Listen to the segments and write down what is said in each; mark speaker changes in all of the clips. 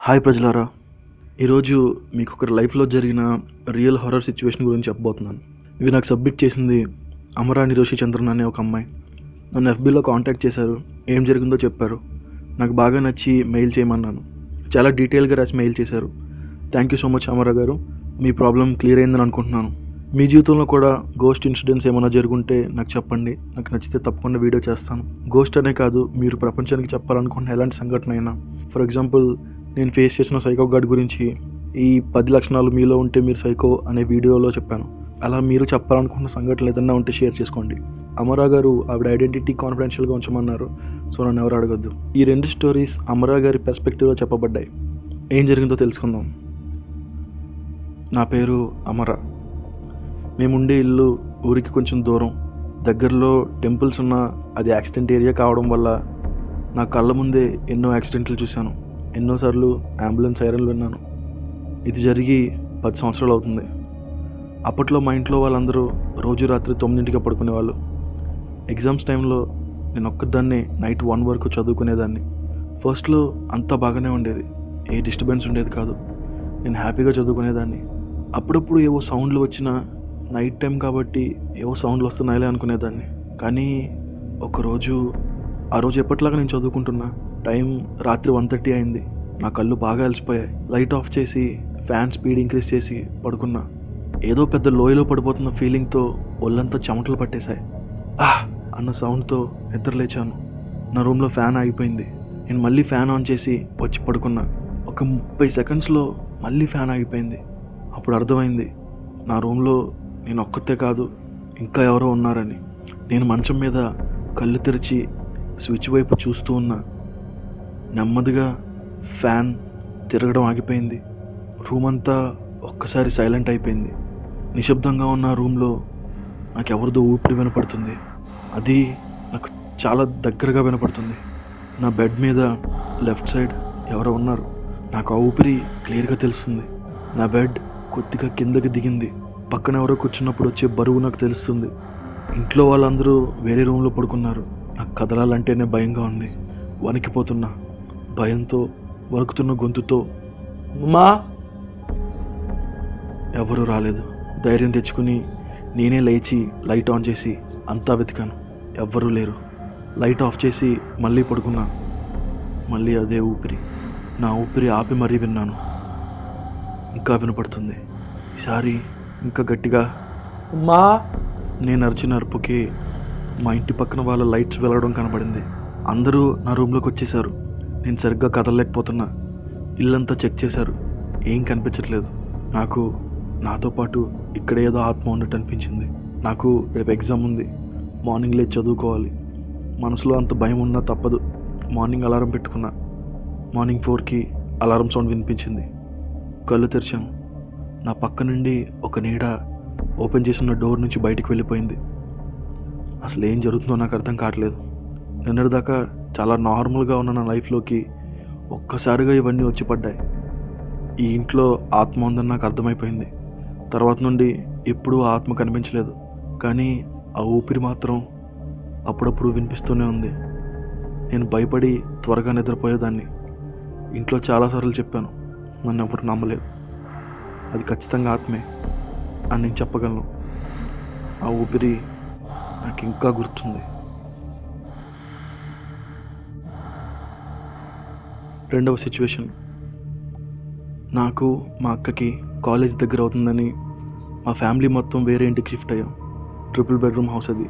Speaker 1: Hi ప్రజలారా ఈరోజు మీకు ఒక లైఫ్లో జరిగిన రియల్ హారర్ సిచ్యువేషన్ గురించి చెప్పబోతున్నాను. ఇవి నాకు సబ్మిట్ చేసింది అమరాని రోషి చంద్రన్ అనే ఒక అమ్మాయి. నన్ను ఎఫ్బీలో కాంటాక్ట్ చేశారు ఏం జరిగిందో చెప్పారు. నాకు బాగా నచ్చి మెయిల్ చేయమన్నాను. చాలా డీటెయిల్గా రాసి మెయిల్ చేశారు. Thank you so much Amara గారు మీ ప్రాబ్లం క్లియర్ అయిందని అనుకుంటున్నాను. మీ జీవితంలో కూడా గోస్ట్ ఇన్సిడెంట్స్ ఏమైనా జరుగుంటే నాకు చెప్పండి. నాకు నచ్చితే తప్పకుండా వీడియో చేస్తాను. గోస్ట్ అనే కాదు మీరు ప్రపంచానికి చెప్పాలనుకున్న ఎలాంటి సంఘటన అయినా. ఫర్ ఎగ్జాంపుల్ నేను ఫేస్ చేసిన సైకో గార్డ్ గురించి ఈ పది లక్షణాలు మీలో ఉంటే మీరు సైకో అనే వీడియోలో చెప్పాను. అలా మీరు చెప్పాలనుకున్న సంఘటనలు ఏదన్నా ఉంటే షేర్ చేసుకోండి. అమరా గారు ఆవిడ ఐడెంటిటీ కాన్ఫిడెన్షియల్గా ఉంచమన్నారు. సో నన్ను ఎవరు అడగద్దు. ఈ రెండు స్టోరీస్ అమరా గారి పెర్స్పెక్టివ్లో చెప్పబడ్డాయి. ఏం జరిగిందో తెలుసుకుందాం. నా పేరు అమర. మేముండే ఇల్లు ఊరికి కొంచెం దూరం. దగ్గరలో టెంపుల్స్ ఉన్న అది యాక్సిడెంట్ ఏరియా కావడం వల్ల నా కళ్ళ ముందే ఎన్నో యాక్సిడెంట్లు చూశాను. ఎన్నోసార్లు అంబులెన్స్ ఐరన్లు విన్నాను. ఇది జరిగి పది సంవత్సరాలు అవుతుంది. అప్పట్లో మా ఇంట్లో వాళ్ళందరూ రోజు రాత్రి తొమ్మిదింటికి పడుకునేవాళ్ళు. ఎగ్జామ్స్ టైంలో నేను ఒక్కదాన్నే నైట్ వన్ వరకు చదువుకునేదాన్ని. ఫస్ట్లో అంతా బాగానే ఉండేది. ఏ డిస్టర్బెన్స్ ఉండేది కాదు. నేను హ్యాపీగా చదువుకునేదాన్ని. అప్పుడప్పుడు ఏవో సౌండ్లు వచ్చినా నైట్ టైం కాబట్టి ఏవో సౌండ్లు వస్తున్నాయిలే అనుకునేదాన్ని. కానీ ఒకరోజు ఆ రోజు ఎప్పటిలాగా నేను చదువుకుంటున్నా టైం రాత్రి వన్ థర్టీ అయింది. నా కళ్ళు బాగా అలసిపోయాయి. లైట్ ఆఫ్ చేసి ఫ్యాన్ స్పీడ్ ఇంక్రీజ్ చేసి పడుకున్నా. ఏదో పెద్ద లోయలో పడిపోతున్న ఫీలింగ్తో ఒళ్ళంతా చెమటలు పట్టేశాయి. ఆహ్ అన్న సౌండ్తో నిద్ర లేచాను. నా రూమ్లో ఫ్యాన్ ఆగిపోయింది. నేను మళ్ళీ ఫ్యాన్ ఆన్ చేసి వచ్చి పడుకున్నా. ఒక ముప్పై సెకండ్స్లో మళ్ళీ ఫ్యాన్ ఆగిపోయింది. అప్పుడు అర్థమైంది. నా రూమ్లో నేను ఒక్కతే కాదు ఇంకా ఎవరో ఉన్నారని. నేను మంచం మీద కళ్ళు తెరిచి స్విచ్ వైపు చూస్తూ ఉన్నా నెమ్మదిగా ఫ్యాన్ తిరగడం ఆగిపోయింది. రూమ్ అంతా ఒక్కసారి సైలెంట్ అయిపోయింది. నిశ్శబ్దంగా ఉన్న రూమ్లో నాకు ఎవరిదో ఊపిరి వినపడుతుంది. అది నాకు చాలా దగ్గరగా వినపడుతుంది. నా బెడ్ మీద లెఫ్ట్ సైడ్ ఎవరో ఉన్నారు. నాకు ఆ ఊపిరి క్లియర్గా తెలుస్తుంది. నా బెడ్ కొద్దిగా కిందకి దిగింది. పక్కన ఎవరో కూర్చున్నప్పుడు వచ్చే బరువు నాకు తెలుస్తుంది. ఇంట్లో వాళ్ళందరూ వేరే రూమ్లో పడుకున్నారు. నాకు కదలాలంటేనే భయంగా ఉంది. వణికిపోతున్నా. భయంతో వణుకుతున్న గొంతుతో మా ఎవరూ రాలేదు. ధైర్యం తెచ్చుకుని నేనే లేచి లైట్ ఆన్ చేసి అంతా వెతికాను. ఎవ్వరూ లేరు. లైట్ ఆఫ్ చేసి మళ్ళీ పడుకున్నా. మళ్ళీ అదే ఊపిరి. నా ఊపిరి ఆపి మరీ విన్నాను. ఇంకా వినపడుతుంది. ఈసారి ఇంకా గట్టిగా మా నేను అరిచిన అరుపుకి మా ఇంటి పక్కన వాళ్ళ లైట్స్ వెలగడం కనబడింది. అందరూ నా రూమ్లోకి వచ్చేసారు నేను సరిగ్గా కదలలేకపోతున్నా. ఇల్లంతా చెక్ చేశారు. ఏం కనిపించట్లేదు. నాకు నాతో పాటు ఇక్కడ ఏదో ఆత్మ ఉన్నట్టు అనిపించింది. నాకు రేపు ఎగ్జామ్ ఉంది. మార్నింగ్ లేచి చదువుకోవాలి. మనసులో అంత భయం ఉన్నా తప్పదు. మార్నింగ్ అలారం పెట్టుకున్నా. మార్నింగ్ ఫోర్కి అలారం సౌండ్ వినిపించింది. కళ్ళు తెరిచాను నా పక్క నుండి ఒక నీడ ఓపెన్ చేసిన డోర్ నుంచి బయటికి వెళ్ళిపోయింది. అసలు ఏం జరుగుతుందో నాకు అర్థం కావట్లేదు. నిన్నటిదాకా చాలా నార్మల్గా ఉన్న నా లైఫ్లోకి ఒక్కసారిగా ఇవన్నీ వచ్చి పడ్డాయి. ఈ ఇంట్లో ఆత్మ ఉందని నాకు అర్థమైపోయింది. తర్వాత నుండి ఎప్పుడూ ఆ ఆత్మ కనిపించలేదు. కానీ ఆ ఊపిరి మాత్రం అప్పుడప్పుడు వినిపిస్తూనే ఉంది. నేను భయపడి త్వరగా నిద్రపోయేదాన్ని. ఇంట్లో చాలాసార్లు చెప్పాను. నన్ను ఎవరు నమ్మలేదు. అది ఖచ్చితంగా ఆత్మే అని నేను చెప్పగలను. ఆ ఊపిరి నాకు ఇంకా గుర్తుంది. రెండవ సిచ్యువేషన్ నాకు మా అక్కకి కాలేజ్ దగ్గర అవుతుందని మా ఫ్యామిలీ మొత్తం వేరే ఇంటికి షిఫ్ట్ అయ్యాం. ట్రిపుల్ బెడ్రూమ్ హౌస్ అది.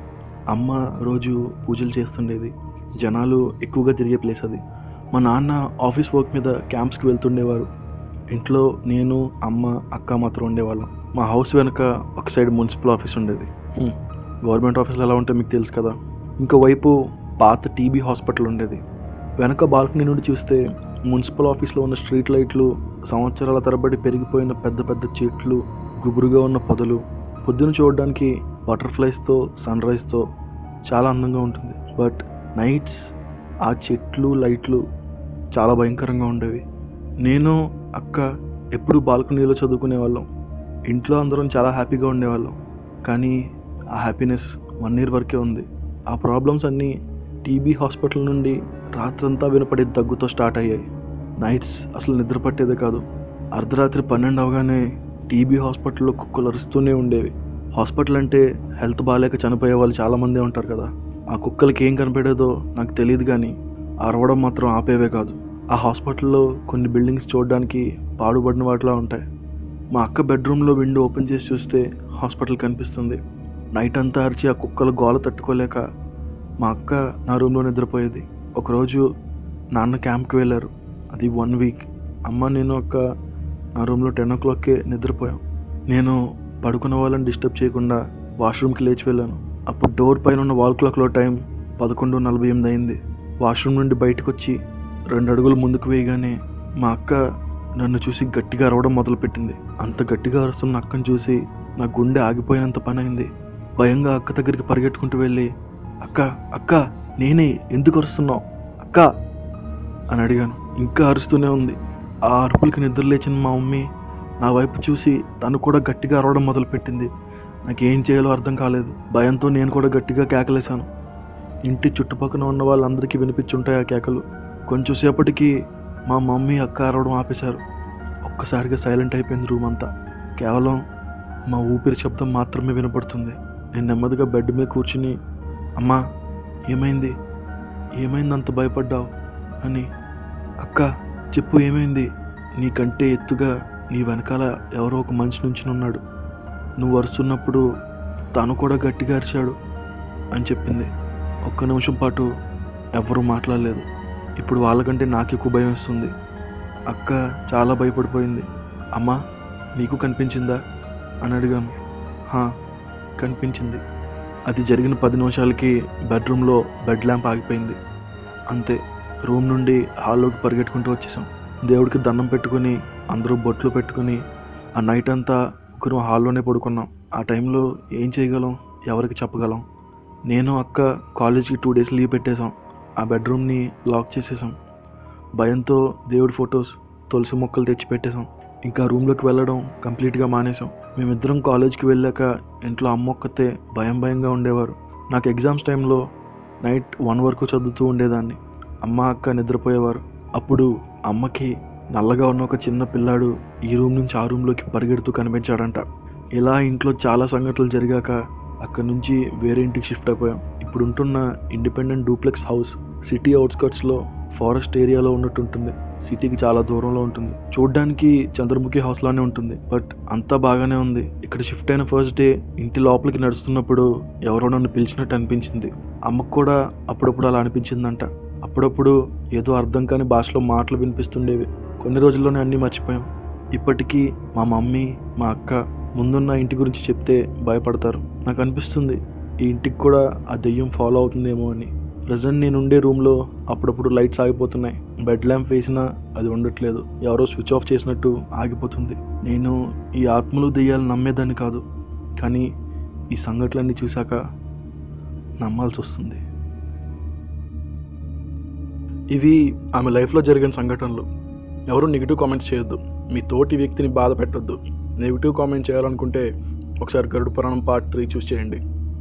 Speaker 1: అమ్మ రోజు పూజలు చేస్తుండేది. జనాలు ఎక్కువగా తిరిగే ప్లేస్ అది. మా నాన్న ఆఫీస్ వర్క్ మీద క్యాంప్స్కి వెళ్తుండేవారు. ఇంట్లో నేను అమ్మ అక్క మాత్రం ఉండేవాళ్ళం. మా హౌస్ వెనుక ఒక సైడ్ మున్సిపల్ ఆఫీస్ ఉండేది. గవర్నమెంట్ ఆఫీసులు ఎలా ఉంటే మీకు తెలుసు కదా? ఇంకో వైపు పాత టీబీ హాస్పిటల్ ఉండేది. వెనక బాల్కనీ నుండి చూస్తే మున్సిపల్ ఆఫీస్లో ఉన్న స్ట్రీట్ లైట్లు సంవత్సరాల తరబడి పెరిగిపోయిన పెద్ద పెద్ద చెట్లు గుబురుగా ఉన్న పొదలు పొద్దున చూడడానికి బటర్ఫ్లైస్తో సన్ రైజ్తో చాలా అందంగా ఉంటుంది. బట్ నైట్స్ ఆ చెట్లు లైట్లు చాలా భయంకరంగా ఉండేవి. నేను అక్క ఎప్పుడు బాల్కనీలో చదువుకునేవాళ్ళం. ఇంట్లో అందరం చాలా హ్యాపీగా ఉండేవాళ్ళం. కానీ ఆ హ్యాపీనెస్ వన్ ఇయర్ వరకే ఉంది. ఆ ప్రాబ్లమ్స్ అన్నీ టీబీ హాస్పిటల్ నుండి రాత్రంతా వినపడే దగ్గుతో స్టార్ట్ అయ్యాయి. నైట్స్ అసలు నిద్ర పట్టేదే కాదు. అర్ధరాత్రి పన్నెండు అవగానే టీబీ హాస్పిటల్లో కుక్కలు అరుస్తూనే ఉండేవి. హాస్పిటల్ అంటే హెల్త్ బాగాలేక చనిపోయే వాళ్ళు చాలామందే ఉంటారు కదా. ఆ కుక్కలకి ఏం కనిపెడేదో నాకు తెలియదు కానీ అరవడం మాత్రం ఆపేవే కాదు. ఆ హాస్పిటల్లో కొన్ని బిల్డింగ్స్ చూడడానికి పాడుబడిన వాటిలా ఉంటాయి. మా అక్క బెడ్రూమ్లో విండో ఓపెన్ చేసి చూస్తే హాస్పిటల్ కనిపిస్తుంది. నైట్ అంతా అరిచి ఆ కుక్కల గోల తట్టుకోలేక మా అక్క నా రూమ్లో నిద్రపోయేది. ఒకరోజు నాన్న క్యాంప్కి వెళ్ళారు. అది వన్ వీక్. అమ్మ నేను అక్క నా రూమ్లో టెన్ ఓ క్లాక్కే నిద్రపోయాం. నేను పడుకున్న వాళ్ళని డిస్టర్బ్ చేయకుండా వాష్రూమ్కి లేచి వెళ్ళాను. అప్పుడు డోర్ పైన ఉన్న వాల్ క్లాక్లో టైం పదకొండు నలభై ఎనిమిది అయింది. వాష్రూమ్ నుండి బయటకు వచ్చి రెండు అడుగులు ముందుకు వేయగానే మా అక్క నన్ను చూసి గట్టిగా అరవడం మొదలుపెట్టింది. అంత గట్టిగా అరుస్తున్న అక్కను చూసి నా గుండె ఆగిపోయినంత పని అయింది భయంగా అక్క దగ్గరికి పరిగెట్టుకుంటూ వెళ్ళి అక్క అక్క నేనే ఎందుకు అరుస్తున్నావు? అక్క! అని అడిగాను. ఇంకా అరుస్తూనే ఉంది. ఆ అరుపులకి నిద్ర లేచిన మా మమ్మీ నా వైపు చూసి తను కూడా గట్టిగా అరవడం మొదలుపెట్టింది. నాకేం చేయాలో అర్థం కాలేదు. భయంతో నేను కూడా గట్టిగా కేకలేశాను. ఇంటి చుట్టుపక్కల ఉన్న వాళ్ళందరికీ వినిపించుంటాయి ఆ కేకలు. కొంచెంసేపటికి మా మమ్మీ అక్క అరవడం ఆపేశారు. ఒక్కసారిగా సైలెంట్ అయిపోయింది రూమ్ అంతా. కేవలం మా ఊపిరి శబ్దం మాత్రమే వినపడుతుంది. నేను నెమ్మదిగా బెడ్ మీద కూర్చుని అమ్మా ఏమైంది? ఏమైంది అంత భయపడ్డావు? అని అక్క చెప్పు ఏమైంది? నీకంటే ఎత్తుగా నీ వెనకాల ఎవరో ఒక మనిషి నుంచునున్నాడు నువ్వు అరుస్తున్నప్పుడు తను కూడా గట్టిగా అరిచాడు అని చెప్పింది. ఒక్క నిమిషం పాటు ఎవరూ మాట్లాడలేదు. ఇప్పుడు వాళ్ళకంటే నాకు ఎక్కువ భయం వేస్తుంది. అక్క చాలా భయపడిపోయింది. అమ్మా నీకు కనిపించిందా? అని అడిగాను. హా కనిపించింది. అది జరిగిన పది నిమిషాలకి బెడ్రూమ్లో బెడ్ ల్యాంప్ ఆగిపోయింది. అంతే రూమ్ నుండి హాల్లోకి పరిగెట్టుకుంటూ వచ్చేసాం. దేవుడికి దండం పెట్టుకుని అందరూ బొట్లు పెట్టుకుని ఆ నైట్ అంతా ఒకరు హాల్లోనే పడుకున్నాం. ఆ టైంలో ఏం చేయగలం? ఎవరికి చెప్పగలం? నేను అక్క కాలేజీకి టూ డేస్ లీవ్ పెట్టేశాం. ఆ బెడ్రూమ్ని లాక్ చేసేసాం. భయంతో దేవుడి ఫొటోస్ తులసి మొక్కలు తెచ్చి పెట్టేశాం ఇంకా రూమ్లోకి వెళ్ళడం కంప్లీట్గా మానేసాం మేమిద్దరం కాలేజ్కి వెళ్ళాక ఇంట్లో అమ్మ ఒక్కతే భయం భయంగా ఉండేవారు. నాకు ఎగ్జామ్స్ టైంలో నైట్ వన్ వరకు చదువుతూ ఉండేదాన్ని. అమ్మ అక్క నిద్రపోయేవారు. అప్పుడు అమ్మకి నల్లగా ఉన్న ఒక చిన్న పిల్లాడు ఈ రూమ్ నుంచి ఆ రూమ్లోకి పరిగెడుతూ కనిపించాడంట. ఇలా ఇంట్లో చాలా సంఘటనలు జరిగాక అక్కడి నుంచి వేరే ఇంటికి షిఫ్ట్ అయిపోయాం. ఇప్పుడు ఉంటున్న ఇండిపెండెంట్ డూప్లెక్స్ హౌస్ సిటీ అవుట్స్కట్స్లో ఫారెస్ట్ ఏరియాలో ఉన్నట్టు ఉంటుంది సిటీకి చాలా దూరంలో ఉంటుంది. చూడ్డానికి చంద్రముఖి హౌస్ లానే ఉంటుంది. బట్ అంతా బాగానే ఉంది. ఇక్కడ షిఫ్ట్ అయిన ఫస్ట్ డే ఇంటి లోపలికి నడుస్తున్నప్పుడు ఎవరో నన్ను పిలిచినట్టు అనిపించింది. అమ్మకు కూడా అప్పుడప్పుడు అలా అనిపించిందంట. అప్పుడప్పుడు ఏదో అర్థం కాని భాషలో మాటలు వినిపిస్తుండేవి. కొన్ని రోజుల్లోనే అన్నీ మర్చిపోయాం. ఇప్పటికీ మా మమ్మీ మా అక్క ముందున్న ఇంటి గురించి చెప్తే భయపడతారు. నాకు అనిపిస్తుంది ఈ ఇంటికి కూడా ఆ దెయ్యం ఫాలో అవుతుందేమో అని. ప్రజెంట్ నేను ఉండే రూమ్లో అప్పుడప్పుడు లైట్స్ ఆగిపోతున్నాయి. బెడ్ ల్యాంప్ వేసినా అది ఉండట్లేదు. ఎవరో స్విచ్ ఆఫ్ చేసినట్టు ఆగిపోతుంది. నేను ఈ ఆత్మలు దెయ్యాలు నమ్మేదాన్ని కాదు. కానీ ఈ సంఘటనలన్నీ చూశాక నమ్మాల్సి వస్తుంది ఇవి ఆమె లైఫ్లో జరిగిన సంఘటనలు. ఎవరు నెగిటివ్ కామెంట్స్ చేయొద్దు. మీ తోటి వ్యక్తిని బాధ పెట్టొద్దు. నెగిటివ్ కామెంట్ చేయాలనుకుంటే ఒకసారి గరుడు పురాణం పార్ట్ త్రీ చూస్ చేయండి.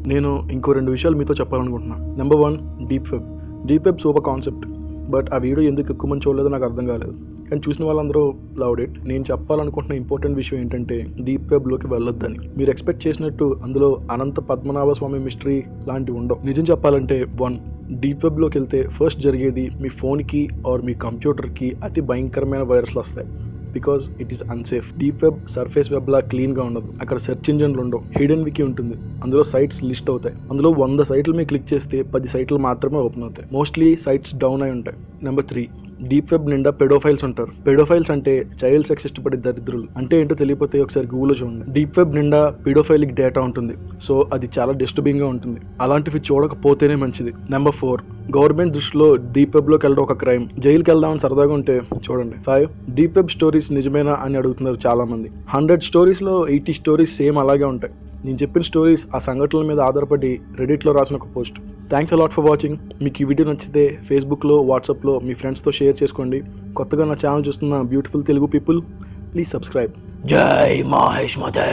Speaker 1: నేను ఇంకో రెండు విషయాలు మీతో చెప్పాలనుకుంటున్నాను number one deep web deep web super concept. But ఆ వీడియో ఎందుకు ఎక్కువ మంది చూడలేదో నాకు అర్థం కాలేదు. కానీ చూసిన వాళ్ళందరూ లవ్డ్ ఇట్. నేను చెప్పాలనుకుంటున్న ఇంపార్టెంట్ విషయం ఏంటంటే డీప్ వెబ్లోకి వెళ్ళొద్దని. మీరు ఎక్స్పెక్ట్ చేసినట్టు అందులో అనంత పద్మనాభ స్వామి మిస్టరీ లాంటివి ఉండవు. నిజం చెప్పాలంటే వన్ డీప్ వెబ్లోకి వెళ్తే ఫస్ట్ జరిగేది మీ ఫోన్కి ఆర్ మీ కంప్యూటర్కి అతి భయంకరమైన వైరస్లు వస్తాయి. Because it is unsafe deep web surface web లా క్లీన్గా ఉండదు. అక్కడ సెర్చ్ ఇంజన్లు ఉండవు. హిడెన్ వికీ ఉంటుంది. అందులో సైట్స్ లిస్ట్ అవుతాయి. అందులో వంద సైట్లు మీరు క్లిక్ చేస్తే పది సైట్లు మాత్రమే ఓపెన్ అవుతాయి. మోస్ట్లీ సైట్స్ డౌన్ అయి ఉంటాయి. నెంబర్ త్రీ డీప్ వెబ్ నిండా పెడోఫైల్స్ ఉంటారు. పెడోఫైల్స్ అంటే చైల్డ్ సెక్స్ ఇష్టపడే దరిద్రులు. అంటే ఏంటో తెలియపోతే ఒకసారి గూగుల్లో చూడండి. డీప్ వెబ్ నిండా పెడోఫైలిక్ డేటా ఉంటుంది. సో అది చాలా డిస్టర్బింగ్గా ఉంటుంది. అలాంటివి చూడకపోతేనే మంచిది. నెంబర్ ఫోర్ గవర్నమెంట్ దృష్టిలో డీప్ వెబ్లోకి వెళ్ళడం ఒక క్రైమ్. జైలుకి వెళ్దామని సరదాగా ఉంటే చూడండి. ఫైవ్ డీప్ వెబ్ స్టోరీస్ నిజమేనా అని అడుగుతున్నారు చాలా మంది హండ్రెడ్ స్టోరీస్లో ఎయిటీ స్టోరీస్ సేమ్ అలాగే ఉంటాయి. నేను చెప్పిన స్టోరీస్ ఆ సంఘటనల మీద ఆధారపడి రెడిట్లో రాసిన ఒక post. Thanks a lot for watching మీకు ఈ వీడియో నచ్చితే ఫేస్బుక్లో వాట్సాప్లో మీ ఫ్రెండ్స్తో షేర్ చేసుకోండి. కొత్తగా నా ఛానల్ చూస్తున్న beautiful Telugu people please subscribe Jai Mahesh మదే